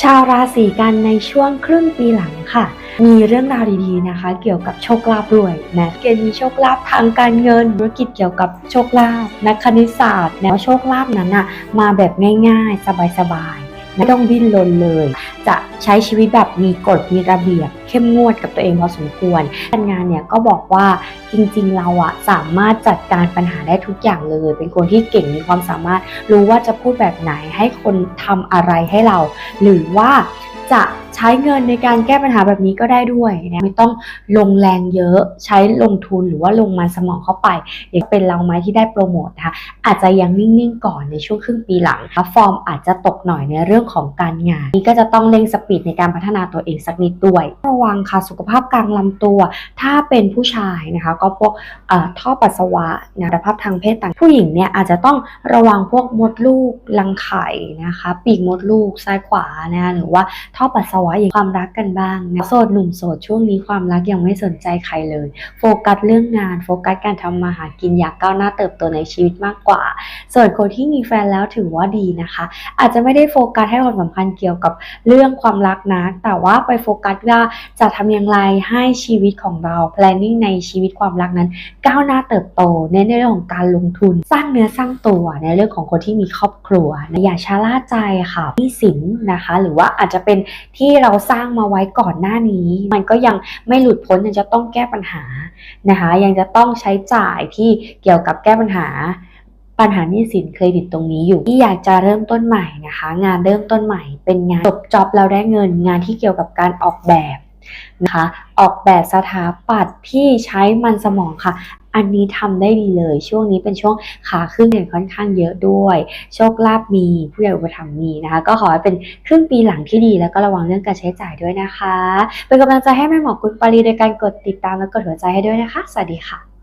ชาวราศีกันในช่วงครึ่งปีหลังค่ะ มีเรื่องราวดีๆนะคะ เกี่ยวกับโชคลาภรวยนะเกณฑ์มีโชคลาภทางการเงิน ธุรกิจเกี่ยวกับโชคลาภนักคณิตศาสตร์แล้วโชคลาภนั้นอะมาแบบง่ายๆ สบายๆ ไม่ต้องดิ้นรนเลย จะใช้ชีวิตแบบมีกฎมีระเบียบ เข้มงวดกับตัวเองพอสมควรการงานเนี่ยก็บอกว่าจริงๆเราอะสามารถจัดการปัญหาได้ทุกอย่างเลย เป็นคนที่เก่งมีความสามารถรู้ว่าจะพูดแบบไหนให้คนทำอะไรให้เรา หรือว่าจะ ใช้เงินในการแก้ปัญหาแบบนี้ก็ได้ด้วยนะไม่ต้องลงแรงเยอะใช้ลงทุนหรือว่าลงมันสมองเข้าไปอย่างเป็นเราไหมที่ได้โปรโมทนะคะอาจจะยังนิ่งๆก่อนในช่วงครึ่งปีหลังนะคะฟอร์มอาจจะตกหน่อยในเรื่องของการงาน นี่ก็จะต้องเร่งสปีดในการพัฒนาตัวเองสักนิดด้วย ระวังค่ะสุขภาพกลางลำตัว ถ้าเป็นผู้ชายนะคะ ก็พวกอ่อท่อปัสสาวะนะสภาพทางเพศต่างผู้หญิงเนี่ยอาจจะต้องระวังพวกมดลูกรังไข่นะคะ ปีกมดลูกซ้ายขวานะหรือว่าท่อปัสสาวะอย่างความรักกันบ้างนะโสดหนุ่มโสดช่วงนี้ความรักยังไม่สนใจใครเลย โฟกัสเรื่องงาน โฟกัสการทำมาหากินอยากก้าวหน้าเติบโตในชีวิตมากกว่า ส่วนคนที่มีแฟนแล้วถือว่าดีนะคะ อาจจะไม่ได้โฟกัสให้ความสำคัญเกี่ยวกับเรื่องความรักนะแต่ว่าไปโฟกัสว่าจะทำอย่างไรให้ชีวิตของเรา planning ในชีวิตความรักนั้น ก้าวหน้าเติบโตเน้นในเรื่องของการลงทุน สร้างเนื้อสร้างตัวในเรื่องของคนที่มีครอบครัวนะอย่าชะล่าใจค่ะหนี้สินนะคะ หรือว่าอาจจะเป็นที่ที่เราสร้างมาไว้ก่อนหน้านี้ มันก็ยังไม่หลุดพ้นยังจะต้องแก้ปัญหานะคะ ยังจะต้องใช้จ่ายที่เกี่ยวกับแก้ปัญหาปัญหาหนี้สินเครดิตตรงนี้อยู่ที่อยากจะเริ่มต้นใหม่นะคะ งานเริ่มต้นใหม่ เป็นงานจบจ็อบเราได้เงิน งานที่เกี่ยวกับการออกแบบนะคะออกแบบสถาปัตย์ที่ใช้มันสมองค่ะ อันนี้ทำได้ดีเลย ช่วงนี้เป็นช่วงขาขึ้นเนี่ยค่อนข้างเยอะด้วย โชคลาภมีผู้ใหญ่อุปถัมภ์มีนะคะ ก็ขอให้เป็นครึ่งปีหลังที่ดี แล้วก็ระวังเรื่องการใช้จ่ายด้วยนะคะ เป็นกำลังใจให้แม่หมอคุณปารีโดยการกดติดตามและกดหัวใจให้ด้วยนะคะ สวัสดีค่ะ